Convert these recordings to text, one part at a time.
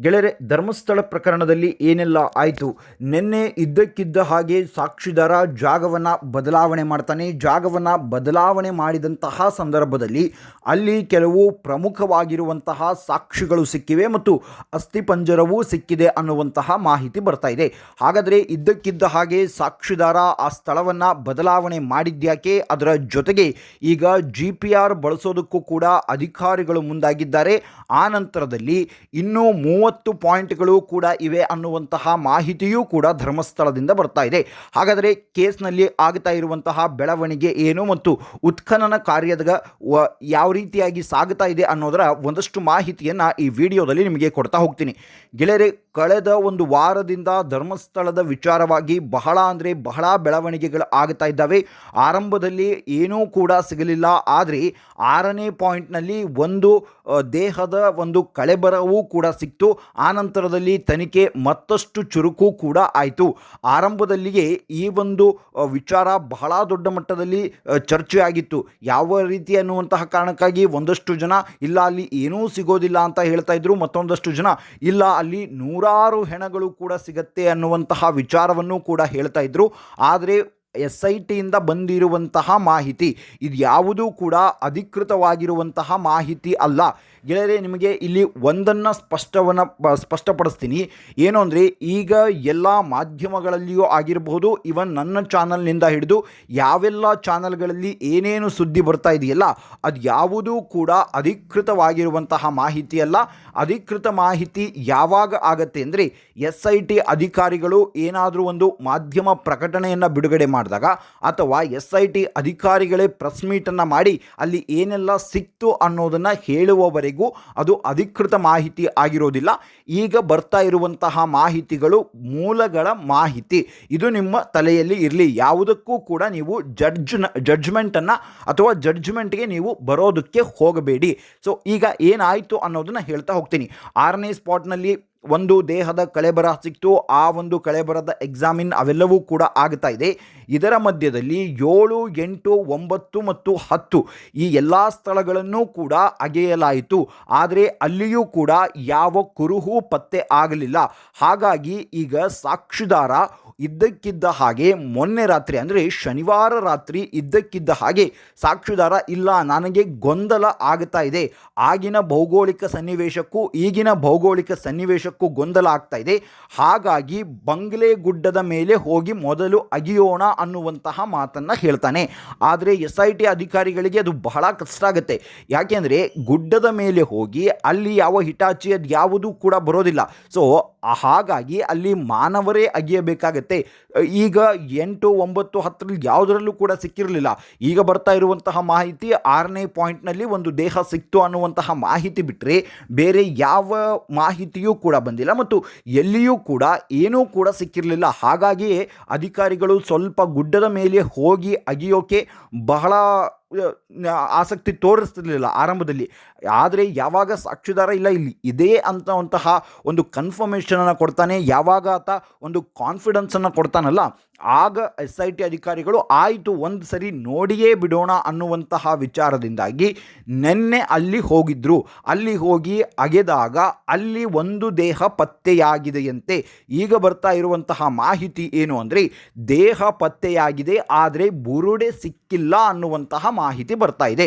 ಗೆಳೆಯರೆ, ಧರ್ಮಸ್ಥಳ ಪ್ರಕರಣದಲ್ಲಿ ಏನೆಲ್ಲ ಆಯಿತು? ನಿನ್ನೆ ಇದ್ದಕ್ಕಿದ್ದ ಹಾಗೆ ಸಾಕ್ಷಿದಾರ ಜಾಗವನ್ನು ಬದಲಾವಣೆ ಮಾಡ್ತಾನೆ. ಜಾಗವನ್ನು ಬದಲಾವಣೆ ಮಾಡಿದಂತಹ ಸಂದರ್ಭದಲ್ಲಿ ಅಲ್ಲಿ ಕೆಲವು ಪ್ರಮುಖವಾಗಿರುವಂತಹ ಸಾಕ್ಷಿಗಳು ಸಿಕ್ಕಿವೆ ಮತ್ತು ಅಸ್ಥಿಪಂಜರವೂ ಸಿಕ್ಕಿದೆ ಅನ್ನುವಂತಹ ಮಾಹಿತಿ ಬರ್ತಾ ಇದೆ. ಹಾಗಾದರೆ ಇದ್ದಕ್ಕಿದ್ದ ಹಾಗೆ ಸಾಕ್ಷಿದಾರ ಆ ಸ್ಥಳವನ್ನು ಬದಲಾವಣೆ ಮಾಡಿದ್ಯಾಕೆ? ಅದರ ಜೊತೆಗೆ ಈಗ ಜಿ ಪಿ ಆರ್ ಬಳಸೋದಕ್ಕೂ ಕೂಡ ಅಧಿಕಾರಿಗಳು ಮುಂದಾಗಿದ್ದಾರೆ. ಆ ನಂತರದಲ್ಲಿ ಇನ್ನೂ ಮೂವತ್ತು ಪಾಯಿಂಟ್ಗಳು ಕೂಡ ಇವೆ ಅನ್ನುವಂತಹ ಮಾಹಿತಿಯೂ ಕೂಡ ಧರ್ಮಸ್ಥಳದಿಂದ ಬರ್ತಾ ಇದೆ. ಹಾಗಾದರೆ ಕೇಸ್ನಲ್ಲಿ ಆಗ್ತಾ ಇರುವಂತಹ ಬೆಳವಣಿಗೆ ಏನು ಮತ್ತು ಉತ್ಖನನ ಕಾರ್ಯದ ಯಾವ ರೀತಿಯಾಗಿ ಸಾಗ್ತಾ ಇದೆ ಅನ್ನೋದರ ಒಂದಷ್ಟು ಮಾಹಿತಿಯನ್ನು ಈ ವಿಡಿಯೋದಲ್ಲಿ ನಿಮಗೆ ಕೊಡ್ತಾ ಹೋಗ್ತೀನಿ. ಗೆಳೆಯರೆ, ಕಳೆದ ಒಂದು ವಾರದಿಂದ ಧರ್ಮಸ್ಥಳದ ವಿಚಾರವಾಗಿ ಬಹಳ ಅಂದರೆ ಬಹಳ ಬೆಳವಣಿಗೆಗಳು ಆಗ್ತಾ ಇದ್ದಾವೆ. ಆರಂಭದಲ್ಲಿ ಏನೂ ಕೂಡ ಸಿಗಲಿಲ್ಲ. ಆದರೆ ಆರನೇ ಪಾಯಿಂಟ್ನಲ್ಲಿ ಒಂದು ದೇಹದ ಒಂದು ಕಳೆಬರವೂ ಕೂಡ ಸಿಕ್ತು. ಆನಂತರದಲ್ಲಿ ತನಿಖೆ ಮತ್ತಷ್ಟು ಚುರುಕು ಕೂಡ ಆಯಿತು. ಆರಂಭದಲ್ಲಿಯೇ ಈ ಒಂದು ವಿಚಾರ ಬಹಳ ದೊಡ್ಡ ಮಟ್ಟದಲ್ಲಿ ಚರ್ಚೆಯಾಗಿತ್ತು. ಯಾವ ರೀತಿ ಅನ್ನುವಂತಹ ಕಾರಣಕ್ಕಾಗಿ ಒಂದಷ್ಟು ಜನ, ಇಲ್ಲ ಅಲ್ಲಿ ಏನೂ ಸಿಗೋದಿಲ್ಲ ಅಂತ ಹೇಳ್ತಾ ಇದ್ರು, ಮತ್ತೊಂದಷ್ಟು ಜನ, ಇಲ್ಲ ಅಲ್ಲಿ ನೂರಾರು ಹೆಣಗಳು ಕೂಡ ಸಿಗತ್ತೆ ಅನ್ನುವಂತಹ ವಿಚಾರವನ್ನು ಕೂಡ ಹೇಳ್ತಾ ಇದ್ರು. ಆದರೆ ಎಸ್ ಐ ಟಿಯಿಂದ ಬಂದಿರುವಂತಹ ಮಾಹಿತಿ, ಇದು ಯಾವುದೂ ಕೂಡ ಅಧಿಕೃತವಾಗಿರುವಂತಹ ಮಾಹಿತಿ ಅಲ್ಲ. ಗೆಳೆಯರೆ, ನಿಮಗೆ ಇಲ್ಲಿ ಒಂದನ್ನು ಸ್ಪಷ್ಟವನ್ನು ಸ್ಪಷ್ಟಪಡಿಸ್ತೀನಿ. ಏನು ಅಂದರೆ, ಈಗ ಎಲ್ಲ ಮಾಧ್ಯಮಗಳಲ್ಲಿಯೂ ಆಗಿರಬಹುದು ಇವನ್ ನನ್ನ ಚಾನಲ್ನಿಂದ ಹಿಡಿದು ಯಾವೆಲ್ಲ ಚಾನಲ್ಗಳಲ್ಲಿ ಏನೇನು ಸುದ್ದಿ ಬರ್ತಾ ಇದೆಯಲ್ಲ, ಅದು ಯಾವುದೂ ಕೂಡ ಅಧಿಕೃತವಾಗಿರುವಂತಹ ಮಾಹಿತಿ ಅಲ್ಲ. ಅಧಿಕೃತ ಮಾಹಿತಿ ಯಾವಾಗ ಆಗತ್ತೆ ಅಂದರೆ ಎಸ್ ಐ ಟಿ ಅಧಿಕಾರಿಗಳು ಏನಾದರೂ ಒಂದು ಮಾಧ್ಯಮ ಪ್ರಕಟಣೆಯನ್ನು ಬಿಡುಗಡೆ ಮಾಡಿದಾಗ ಅಥವಾ ಎಸ್ ಐ ಟಿ ಅಧಿಕಾರಿಗಳೇ ಪ್ರೆಸ್ ಮೀಟನ್ನು ಮಾಡಿ ಅಲ್ಲಿ ಏನೆಲ್ಲ ಸಿಕ್ತು ಅನ್ನೋದನ್ನು ಹೇಳುವವರೆಗೂ ಅದು ಅಧಿಕೃತ ಮಾಹಿತಿ ಆಗಿರೋದಿಲ್ಲ. ಈಗ ಬರ್ತಾ ಇರುವಂತಹ ಮಾಹಿತಿಗಳು ಮೂಲಗಳ ಮಾಹಿತಿ. ಇದು ನಿಮ್ಮ ತಲೆಯಲ್ಲಿ ಇರಲಿ. ಯಾವುದಕ್ಕೂ ಕೂಡ ನೀವು ಜಡ್ಜ್ ಜಡ್ಜ್ಮೆಂಟನ್ನು ಅಥವಾ ಜಡ್ಜ್ಮೆಂಟ್ಗೆ ನೀವು ಬರೋದಕ್ಕೆ ಹೋಗಬೇಡಿ. ಸೊ, ಈಗ ಏನಾಯಿತು ಅನ್ನೋದನ್ನು ಹೇಳ್ತಾ ಹೋಗ್ತೀನಿ. ಆರನೇ ಸ್ಪಾಟ್ನಲ್ಲಿ ಒಂದು ದೇಹದ ಕಳೆಬರ ಸಿಕ್ತು, ಆ ಒಂದು ಕಳೆಬರದ ಎಕ್ಸಾಮಿನ್ ಅವೆಲ್ಲವೂ ಕೂಡ ಆಗ್ತಾ ಇದೆ. ಇದರ ಮಧ್ಯದಲ್ಲಿ ಏಳು, ಎಂಟು, ಒಂಬತ್ತು ಮತ್ತು ಹತ್ತು ಈ ಎಲ್ಲ ಸ್ಥಳಗಳನ್ನು ಕೂಡ ಅಗೆಯಲಾಯಿತು. ಆದರೆ ಅಲ್ಲಿಯೂ ಕೂಡ ಯಾವ ಕುರುಹು ಪತ್ತೆ ಆಗಲಿಲ್ಲ. ಹಾಗಾಗಿ ಈಗ ಸಾಕ್ಷಿದಾರ ಇದ್ದಕ್ಕಿದ್ದ ಹಾಗೆ ಮೊನ್ನೆ ರಾತ್ರಿ, ಅಂದರೆ ಶನಿವಾರ ರಾತ್ರಿ ಇದ್ದಕ್ಕಿದ್ದ ಹಾಗೆ ಸಾಕ್ಷಿದಾರ ಇಲ್ಲ, ನನಗೆ ಗೊಂದಲ ಆಗ್ತಾ ಇದೆ. ಆಗಿನ ಭೌಗೋಳಿಕ ಸನ್ನಿವೇಶಕ್ಕೂ ಈಗಿನ ಭೌಗೋಳಿಕ ಸನ್ನಿವೇಶಕ್ಕೂ ಗೊಂದಲ ಆಗ್ತಾ ಇದೆ. ಹಾಗಾಗಿ ಬಂಗ್ಲೆ ಗುಡ್ಡದ ಮೇಲೆ ಹೋಗಿ ಮೊದಲು ಅಗಿಯೋಣ ಅನ್ನುವಂತಹ ಮಾತನ್ನು ಹೇಳ್ತಾನೆ. ಆದರೆ ಎಸ್ ಐ ಟಿ ಅಧಿಕಾರಿಗಳಿಗೆ ಅದು ಬಹಳ ಕಷ್ಟ ಆಗುತ್ತೆ. ಯಾಕೆಂದರೆ ಗುಡ್ಡದ ಮೇಲೆ ಹೋಗಿ ಅಲ್ಲಿ ಯಾವ ಹಿಟಾಚಿ ಅದು ಯಾವುದೂ ಕೂಡ ಬರೋದಿಲ್ಲ. ಸೊ ಹಾಗಾಗಿ ಅಲ್ಲಿ ಮಾನವರೇ ಅಗಿಯಬೇಕಾಗತ್ತೆ. ಈಗ ಎಂಟು ಒಂಬತ್ತು ಹತ್ತರಲ್ಲಿ ಯಾವುದರಲ್ಲೂ ಕೂಡ ಸಿಕ್ಕಿರಲಿಲ್ಲ. ಈಗ ಬರ್ತಾ ಇರುವಂತಹ ಮಾಹಿತಿ ಆರನೇ ಪಾಯಿಂಟ್ನಲ್ಲಿ ಒಂದು ದೇಹ ಸಿಕ್ತು ಅನ್ನುವಂತಹ ಮಾಹಿತಿ ಬಿಟ್ಟರೆ ಬೇರೆ ಯಾವ ಮಾಹಿತಿಯೂ ಕೂಡ ಬಂದಿಲ್ಲ ಮತ್ತು ಎಲ್ಲಿಯೂ ಕೂಡ ಏನೂ ಕೂಡ ಸಿಕ್ಕಿರಲಿಲ್ಲ. ಹಾಗಾಗಿಯೇ ಅಧಿಕಾರಿಗಳು ಸ್ವಲ್ಪ ಗುಡ್ಡದ ಮೇಲೆ ಹೋಗಿ ಅಗಿಯೋಕೆ ಬಹಳ ಆಸಕ್ತಿ ತೋರಿಸ್ತಿರ್ಲಿಲ್ಲ ಆರಂಭದಲ್ಲಿ. ಆದರೆ ಯಾವಾಗ ಸಾಕ್ಷಿದಾರ ಇಲ್ಲ, ಇಲ್ಲಿ ಇದೇ ಅಂತವಂತಹ ಒಂದು ಕನ್ಫರ್ಮೇಷನನ್ನು ಕೊಡ್ತಾನೆ, ಯಾವಾಗ ಆತ ಒಂದು ಕಾನ್ಫಿಡೆನ್ಸನ್ನು ಕೊಡ್ತಾನಲ್ಲ, ಆಗ ಎಸ್ ಐ ಟಿ ಅಧಿಕಾರಿಗಳು ಆಯಿತು ಒಂದು ಸರಿ ನೋಡಿಯೇ ಬಿಡೋಣ ಅನ್ನುವಂತಹ ವಿಚಾರದಿಂದಾಗಿ ನಿನ್ನೆ ಅಲ್ಲಿ ಹೋಗಿದ್ದರು ಅಲ್ಲಿ ಹೋಗಿ ಅಗೆದಾಗ ಅಲ್ಲಿ ಒಂದು ದೇಹ ಪತ್ತೆಯಾಗಿದೆಯಂತೆ. ಈಗ ಬರ್ತಾ ಇರುವಂತಹ ಮಾಹಿತಿ ಏನು ಅಂದರೆ, ದೇಹ ಪತ್ತೆಯಾಗಿದೆ, ಆದರೆ ಬುರುಡೆ ಸಿಕ್ಕಿಲ್ಲ ಅನ್ನುವಂತಹ ಮಾಹಿತಿ ಬರ್ತಾ ಇದೆ.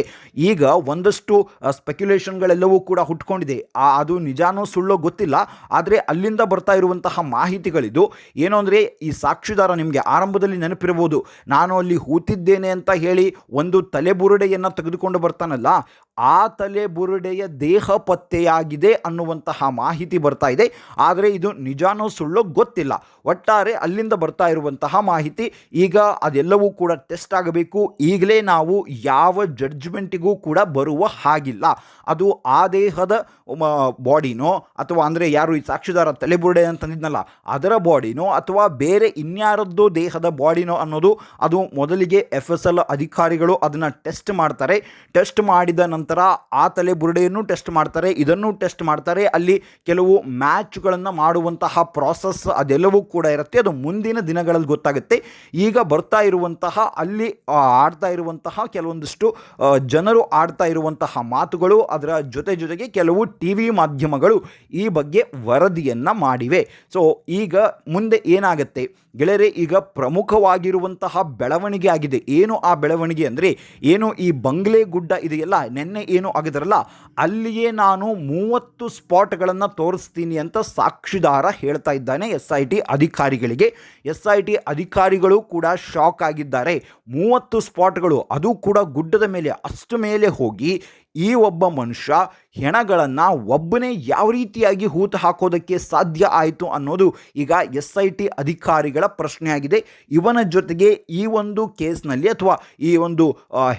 ಈಗ ಒಂದಷ್ಟು ಸ್ಪೆಕ್ಯುಲೇಷನ್ಗಳೆಲ್ಲವೂ ಕೂಡ ಹುಟ್ಕೊಂಡಿದೆ. ಅದು ನಿಜಾನೋ ಸುಳ್ಳೋ ಗೊತ್ತಿಲ್ಲ. ಆದರೆ ಅಲ್ಲಿಂದ ಬರ್ತಾ ಇರುವಂತಹ ಮಾಹಿತಿಗಳಿದು ಏನು ಅಂದರೆ ಈ ಸಾಕ್ಷಿದಾರ ನಿಮಗೆ ಆರಂಭದಲ್ಲಿ ನೆನಪಿರಬಹುದು. ನಾನು ಅಲ್ಲಿ ಹೂತಿದ್ದೇನೆ ಅಂತ ಹೇಳಿ ಒಂದು ತಲೆಬುರುಡೆಯನ್ನು ತೆಗೆದುಕೊಂಡು ಬರ್ತಾನಲ್ಲ ಆ ತಲೆಬುರುಡೆಯ ದೇಹ ಪತ್ತೆಯಾಗಿದೆ ಅನ್ನುವಂತಹ ಮಾಹಿತಿ ಬರ್ತಾ ಇದೆ. ಆದರೆ ಇದು ನಿಜಾನೋ ಸುಳ್ಳೋ ಗೊತ್ತಿಲ್ಲ. ಒಟ್ಟಾರೆ ಅಲ್ಲಿಂದ ಬರ್ತಾ ಇರುವಂತಹ ಮಾಹಿತಿ ಈಗ ಅದೆಲ್ಲವೂ ಕೂಡ ಟೆಸ್ಟ್ ಆಗಬೇಕು. ಈಗಲೇ ನಾವು ಯಾವ ಜಡ್ಜ್ಮೆಂಟಿಗೂ ಕೂಡ ಬರುವ ಹಾಗಿಲ್ಲ. ಅದು ಆ ದೇಹದ ಬಾಡಿನೋ ಅಥವಾ ಅಂದರೆ ಯಾರು ಈ ಸಾಕ್ಷಿದಾರ ತಲೆಬುರುಡೆ ಅಂತಂದಿದ್ನಲ್ಲ ಅದರ ಬಾಡಿನೋ ಅಥವಾ ಬೇರೆ ಇನ್ಯಾರದ್ದು ದೇಹದ ಬಾಡಿನೋ ಅನ್ನೋದು ಅದು ಮೊದಲಿಗೆ ಎಫ್ ಎಸ್ ಎಲ್ ಅಧಿಕಾರಿಗಳು ಅದನ್ನು ಟೆಸ್ಟ್ ಮಾಡ್ತಾರೆ. ಟೆಸ್ಟ್ ಮಾಡಿದ ನಂತರ ನಂತರ ಆ ತಲೆ ಬುರುಡೆಯನ್ನು ಟೆಸ್ಟ್ ಮಾಡ್ತಾರೆ, ಇದನ್ನು ಟೆಸ್ಟ್ ಮಾಡ್ತಾರೆ. ಅಲ್ಲಿ ಕೆಲವು ಮ್ಯಾಚ್ಗಳನ್ನು ಮಾಡುವಂತಹ ಪ್ರಾಸೆಸ್ ಅದೆಲ್ಲವೂ ಕೂಡ ಇರುತ್ತೆ. ಅದು ಮುಂದಿನ ದಿನಗಳಲ್ಲಿ ಗೊತ್ತಾಗುತ್ತೆ. ಈಗ ಬರ್ತಾ ಇರುವಂತಹ, ಅಲ್ಲಿ ಆಡ್ತಾ ಇರುವಂತಹ ಕೆಲವೊಂದಿಷ್ಟು ಜನರು ಆಡ್ತಾ ಇರುವಂತಹ ಮಾತುಗಳು, ಅದರ ಜೊತೆ ಜೊತೆಗೆ ಕೆಲವು ಟಿ ವಿ ಮಾಧ್ಯಮಗಳು ಈ ಬಗ್ಗೆ ವರದಿಯನ್ನು ಮಾಡಿವೆ. ಸೊ ಈಗ ಮುಂದೆ ಏನಾಗುತ್ತೆ? ಗೆಳೆಯರೆ, ಈಗ ಪ್ರಮುಖವಾಗಿರುವಂತಹ ಬೆಳವಣಿಗೆ ಆಗಿದೆ. ಏನು ಆ ಬೆಳವಣಿಗೆ ಅಂದರೆ, ಏನು ಈ ಬಂಗ್ಲೆ ಗುಡ್ಡ ಇದೆಯಲ್ಲ, ನಿನ್ನೆ ಏನು ಆಗಿದ್ರಲ್ಲ, ಅಲ್ಲಿಯೇ ನಾನು ಮೂವತ್ತು ಸ್ಪಾಟ್ಗಳನ್ನು ತೋರಿಸ್ತೀನಿ ಅಂತ ಸಾಕ್ಷಿದಾರ ಹೇಳ್ತಾ ಇದ್ದಾನೆ ಎಸ್ ಐ ಟಿ ಅಧಿಕಾರಿಗಳಿಗೆ. ಎಸ್ ಐ ಟಿ ಅಧಿಕಾರಿಗಳು ಕೂಡ ಶಾಕ್ ಆಗಿದ್ದಾರೆ. ಮೂವತ್ತು ಸ್ಪಾಟ್ಗಳು, ಅದು ಕೂಡ ಗುಡ್ಡದ ಮೇಲೆ, ಅಷ್ಟು ಮೇಲೆ ಹೋಗಿ ಈ ಒಬ್ಬ ಮನುಷ್ಯ ಹೆಣಗಳನ್ನು ಒಬ್ಬನೇ ಯಾವ ರೀತಿಯಾಗಿ ಹೂತು ಹಾಕೋದಕ್ಕೆ ಸಾಧ್ಯ ಆಯಿತು ಅನ್ನೋದು ಈಗ ಎಸ್ ಐ ಟಿ ಅಧಿಕಾರಿಗಳ ಪ್ರಶ್ನೆಯಾಗಿದೆ. ಇವನ ಜೊತೆಗೆ ಈ ಒಂದು ಕೇಸ್ನಲ್ಲಿ ಅಥವಾ ಈ ಒಂದು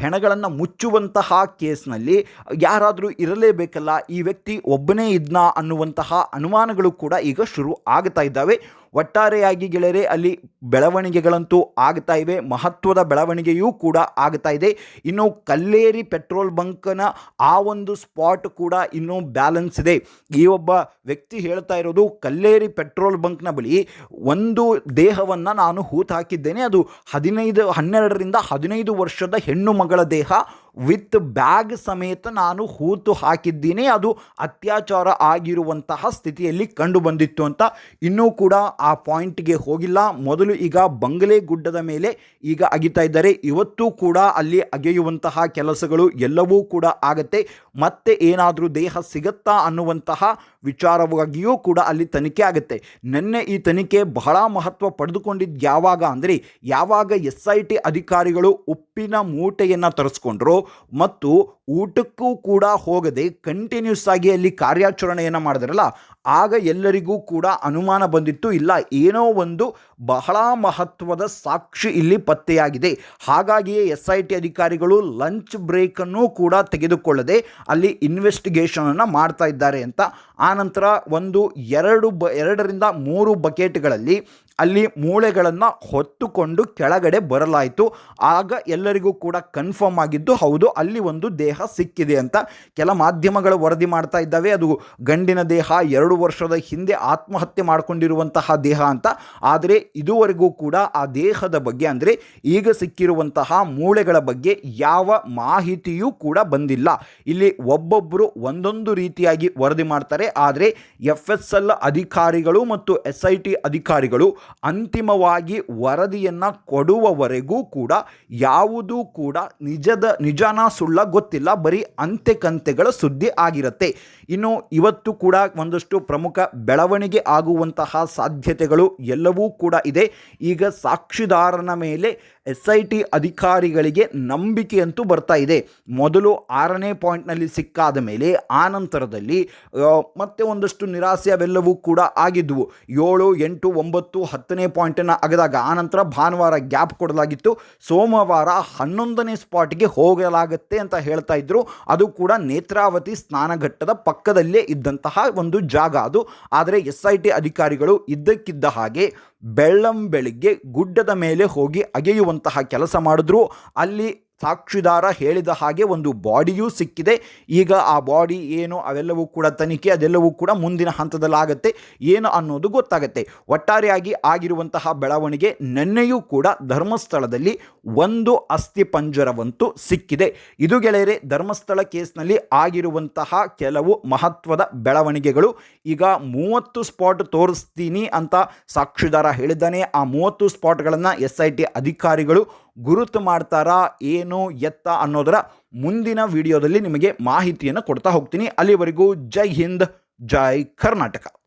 ಹೆಣಗಳನ್ನು ಮುಚ್ಚುವಂತಹ ಕೇಸ್ನಲ್ಲಿ ಯಾರಾದರೂ ಇರಲೇಬೇಕಲ್ಲ, ಈ ವ್ಯಕ್ತಿ ಒಬ್ಬನೇ ಇದ್ನಾ ಅನ್ನುವಂತಹ ಅನುಮಾನಗಳು ಕೂಡ ಈಗ ಶುರು ಆಗ್ತಾ ಇದ್ದಾವೆ. ಒಟ್ಟಾರೆಯಾಗಿ ಗೆಳೆಯರೆ, ಅಲ್ಲಿ ಬೆಳವಣಿಗೆಗಳಂತೂ ಆಗ್ತಾ ಇವೆ, ಮಹತ್ವದ ಬೆಳವಣಿಗೆಯೂ ಕೂಡ ಆಗ್ತಾ ಇದೆ. ಇನ್ನು ಕಲ್ಲೇರಿ ಪೆಟ್ರೋಲ್ ಬಂಕ್ನ ಆ ಒಂದು ಸ್ಪಾಟ್ ಕೂಡ ಇನ್ನೂ ಬ್ಯಾಲೆನ್ಸ್ ಇದೆ. ಈ ಒಬ್ಬ ವ್ಯಕ್ತಿ ಹೇಳ್ತಾ ಇರೋದು, ಕಲ್ಲೇರಿ ಪೆಟ್ರೋಲ್ ಬಂಕ್ನ ಬಳಿ ಒಂದು ದೇಹವನ್ನು ನಾನು ಹೂತು ಹಾಕಿದ್ದೇನೆ ಅದು ಹದಿನೈದು, ಹನ್ನೆರಡರಿಂದ ಹದಿನೈದು ವರ್ಷದ ಹೆಣ್ಣು ಮಗಳ ದೇಹ ವಿತ್ ಬ್ಯಾಗ್ ಸಮೇತ ನಾನು ಹೂತು ಹಾಕಿದ್ದೀನಿ. ಅದು ಅತ್ಯಾಚಾರ ಆಗಿರುವಂತಹ ಸ್ಥಿತಿಯಲ್ಲಿ ಕಂಡು ಬಂದಿತ್ತು ಅಂತ ಇನ್ನೂ ಕೂಡ ಆ ಪಾಯಿಂಟ್ಗೆ ಹೋಗಿಲ್ಲ. ಮೊದಲು ಈಗ ಬಂಗಲೆ ಗುಡ್ಡದ ಮೇಲೆ ಈಗ ಅಗಿತಾ ಇದ್ದಾರೆ. ಇವತ್ತು ಕೂಡ ಅಲ್ಲಿ ಅಗೆಯುವಂತಹ ಕೆಲಸಗಳು ಎಲ್ಲವೂ ಕೂಡ ಆಗತ್ತೆ. ಮತ್ತೆ ಏನಾದರೂ ದೇಹ ಸಿಗತ್ತಾ ಅನ್ನುವಂತಹ ವಿಚಾರವಾಗಿಯೂ ಕೂಡ ಅಲ್ಲಿ ತನಿಖೆ ಆಗುತ್ತೆ. ನಿನ್ನೆ ಈ ತನಿಖೆ ಬಹಳ ಮಹತ್ವ ಪಡೆದುಕೊಂಡಿದ್ದು ಯಾವಾಗ ಅಂದರೆ, ಯಾವಾಗ ಎಸ್ ಐ ಟಿ ಅಧಿಕಾರಿಗಳು ಉಪ್ಪಿನ ಮೂಟೆಯನ್ನು ತರಿಸ್ಕೊಂಡ್ರು ಮತ್ತು ಊಟಕ್ಕೂ ಕೂಡ ಹೋಗದೆ ಕಂಟಿನ್ಯೂಸ್ ಆಗಿ ಅಲ್ಲಿ ಕಾರ್ಯಾಚರಣೆಯನ್ನು ಮಾಡಿದ್ರಲ್ಲ ಆಗ ಎಲ್ಲರಿಗೂ ಕೂಡ ಅನುಮಾನ ಬಂದಿತ್ತು, ಇಲ್ಲ ಏನೋ ಒಂದು ಬಹಳ ಮಹತ್ವದ ಸಾಕ್ಷಿ ಇಲ್ಲಿ ಪತ್ತೆಯಾಗಿದೆ. ಹಾಗಾಗಿಯೇ ಎಸ್ ಐ ಟಿ ಅಧಿಕಾರಿಗಳು ಲಂಚ್ ಬ್ರೇಕನ್ನು ಕೂಡ ತೆಗೆದುಕೊಳ್ಳದೆ ಅಲ್ಲಿ ಇನ್ವೆಸ್ಟಿಗೇಷನನ್ನು ಮಾಡ್ತಾ ಇದ್ದಾರೆ ಅಂತ. ಆನಂತರ ಒಂದು ಎರಡು ಬ, ಎರಡರಿಂದ ಮೂರು ಬಕೆಟ್ಗಳಲ್ಲಿ ಅಲ್ಲಿ ಮೂಳೆಗಳನ್ನು ಹೊತ್ತುಕೊಂಡು ಕೆಳಗಡೆ ಬರಲಾಯಿತು. ಆಗ ಎಲ್ಲರಿಗೂ ಕೂಡ ಕನ್ಫರ್ಮ್ ಆಗಿದ್ದು, ಹೌದು, ಅಲ್ಲಿ ಒಂದು ದೇಹ ಸಿಕ್ಕಿದೆ ಅಂತ ಕೆಲ ಮಾಧ್ಯಮಗಳು ವರದಿ ಮಾಡ್ತಾ ಇದ್ದಾವೆ. ಅದು ಗಂಡಿನ ದೇಹ, ಎರಡು ವರ್ಷದ ಹಿಂದೆ ಆತ್ಮಹತ್ಯೆ ಮಾಡಿಕೊಂಡಿರುವಂತಹ ದೇಹ ಅಂತ. ಆದರೆ ಇದುವರೆಗೂ ಕೂಡ ಆ ದೇಹದ ಬಗ್ಗೆ, ಅಂದರೆ ಈಗ ಸಿಕ್ಕಿರುವಂತಹ ಮೂಳೆಗಳ ಬಗ್ಗೆ ಯಾವ ಮಾಹಿತಿಯೂ ಕೂಡ ಬಂದಿಲ್ಲ. ಇಲ್ಲಿ ಒಬ್ಬೊಬ್ಬರು ಒಂದೊಂದು ರೀತಿಯಾಗಿ ವರದಿ ಮಾಡ್ತಾರೆ. ಆದರೆ ಎಫ್ ಎಸ್ ಎಲ್ ಅಧಿಕಾರಿಗಳು ಮತ್ತು ಎಸ್ ಐ ಟಿ ಅಧಿಕಾರಿಗಳು ಅಂತಿಮವಾಗಿ ವರದಿಯನ್ನು ಕೊಡುವವರೆಗೂ ಕೂಡ ಯಾವುದೂ ಕೂಡ ನಿಜದ ನಿಜಾನ ಸುಳ್ಳ ಗೊತ್ತಿಲ್ಲ. ಬರೀ ಅಂತೆ ಕಂತೆಗಳ ಸುದ್ದಿ ಆಗಿರುತ್ತೆ. ಇನ್ನು ಇವತ್ತು ಕೂಡ ಒಂದಷ್ಟು ಪ್ರಮುಖ ಬೆಳವಣಿಗೆ ಆಗುವಂತಹ ಸಾಧ್ಯತೆಗಳು ಎಲ್ಲವೂ ಕೂಡ ಇದೆ. ಈಗ ಸಾಕ್ಷಿದಾರನ ಮೇಲೆ ಎಸ್ ಐ ಟಿ ಅಧಿಕಾರಿಗಳಿಗೆ ನಂಬಿಕೆಯಂತೂ ಬರ್ತಾ ಇದೆ. ಮೊದಲು ಆರನೇ ಪಾಯಿಂಟ್ನಲ್ಲಿ ಸಿಕ್ಕಾದ ಮೇಲೆ ಆ ನಂತರದಲ್ಲಿ ಮತ್ತೆ ಒಂದಷ್ಟು ನಿರಾಸೆ ಅವೆಲ್ಲವೂ ಕೂಡ ಆಗಿದ್ವು. ಏಳು, ಎಂಟು, ಒಂಬತ್ತು, ಹತ್ತನೇ ಪಾಯಿಂಟನ್ನು ಅಗದಾಗ ಆನಂತರ ಭಾನುವಾರ ಗ್ಯಾಪ್ ಕೊಡಲಾಗಿತ್ತು. ಸೋಮವಾರ ಹನ್ನೊಂದನೇ ಸ್ಪಾಟ್ಗೆ ಹೋಗಲಾಗುತ್ತೆ ಅಂತ ಹೇಳ್ತಾ ಇದ್ರು. ಅದು ಕೂಡ ನೇತ್ರಾವತಿ ಸ್ನಾನಘಟ್ಟದ ಪಕ್ಕದಲ್ಲೇ ಇದ್ದಂತಹ ಒಂದು ಜಾಗ ಅದು. ಆದರೆ ಎಸ್ ಐ ಟಿ ಅಧಿಕಾರಿಗಳು ಇದ್ದಕ್ಕಿದ್ದ ಹಾಗೆ ಬೆಳ್ಳಂ ಬೆಳಿಗ್ಗೆ ಗುಡ್ಡದ ಮೇಲೆ ಹೋಗಿ ಅಗೆಯುವಂತಹ ಕೆಲಸ ಮಾಡಿದ್ರು. ಅಲ್ಲಿ ಸಾಕ್ಷಿದಾರ ಹೇಳಿದ ಹಾಗೆ ಒಂದು ಬಾಡಿಯೂ ಸಿಕ್ಕಿದೆ. ಈಗ ಆ ಬಾಡಿ ಏನು ಅವೆಲ್ಲವೂ ಕೂಡ ತನಿಖೆ, ಅದೆಲ್ಲವೂ ಕೂಡ ಮುಂದಿನ ಹಂತದಲ್ಲಾಗತ್ತೆ. ಏನು ಅನ್ನೋದು ಗೊತ್ತಾಗತ್ತೆ. ಒಟ್ಟಾರೆಯಾಗಿ ಆಗಿರುವಂತಹ ಬೆಳವಣಿಗೆ ನೆನ್ನೆಯೂ ಕೂಡ ಧರ್ಮಸ್ಥಳದಲ್ಲಿ ಒಂದು ಅಸ್ಥಿ ಪಂಜರವಂತೂ ಸಿಕ್ಕಿದೆ. ಇದು ಗೆಳೆಯರೆ, ಧರ್ಮಸ್ಥಳ ಕೇಸ್ನಲ್ಲಿ ಆಗಿರುವಂತಹ ಕೆಲವು ಮಹತ್ವದ ಬೆಳವಣಿಗೆಗಳು. ಈಗ ಮೂವತ್ತು ಸ್ಪಾಟ್ ತೋರಿಸ್ತೀನಿ ಅಂತ ಸಾಕ್ಷಿದಾರ ಹೇಳಿದ್ದಾನೆ. ಆ ಮೂವತ್ತು ಸ್ಪಾಟ್ಗಳನ್ನು ಎಸ್ ಐ ಟಿ ಅಧಿಕಾರಿಗಳು ಗುರುತು ಮಾಡ್ತಾರಾ, ಏನು, ಎತ್ತ ಅನ್ನೋದರ ಮುಂದಿನ ವಿಡಿಯೋದಲ್ಲಿ ನಿಮಗೆ ಮಾಹಿತಿಯನ್ನು ಕೊಡ್ತಾ ಹೋಗ್ತೀನಿ. ಅಲ್ಲಿವರೆಗೂ ಜೈ ಹಿಂದ್, ಜೈ ಕರ್ನಾಟಕ.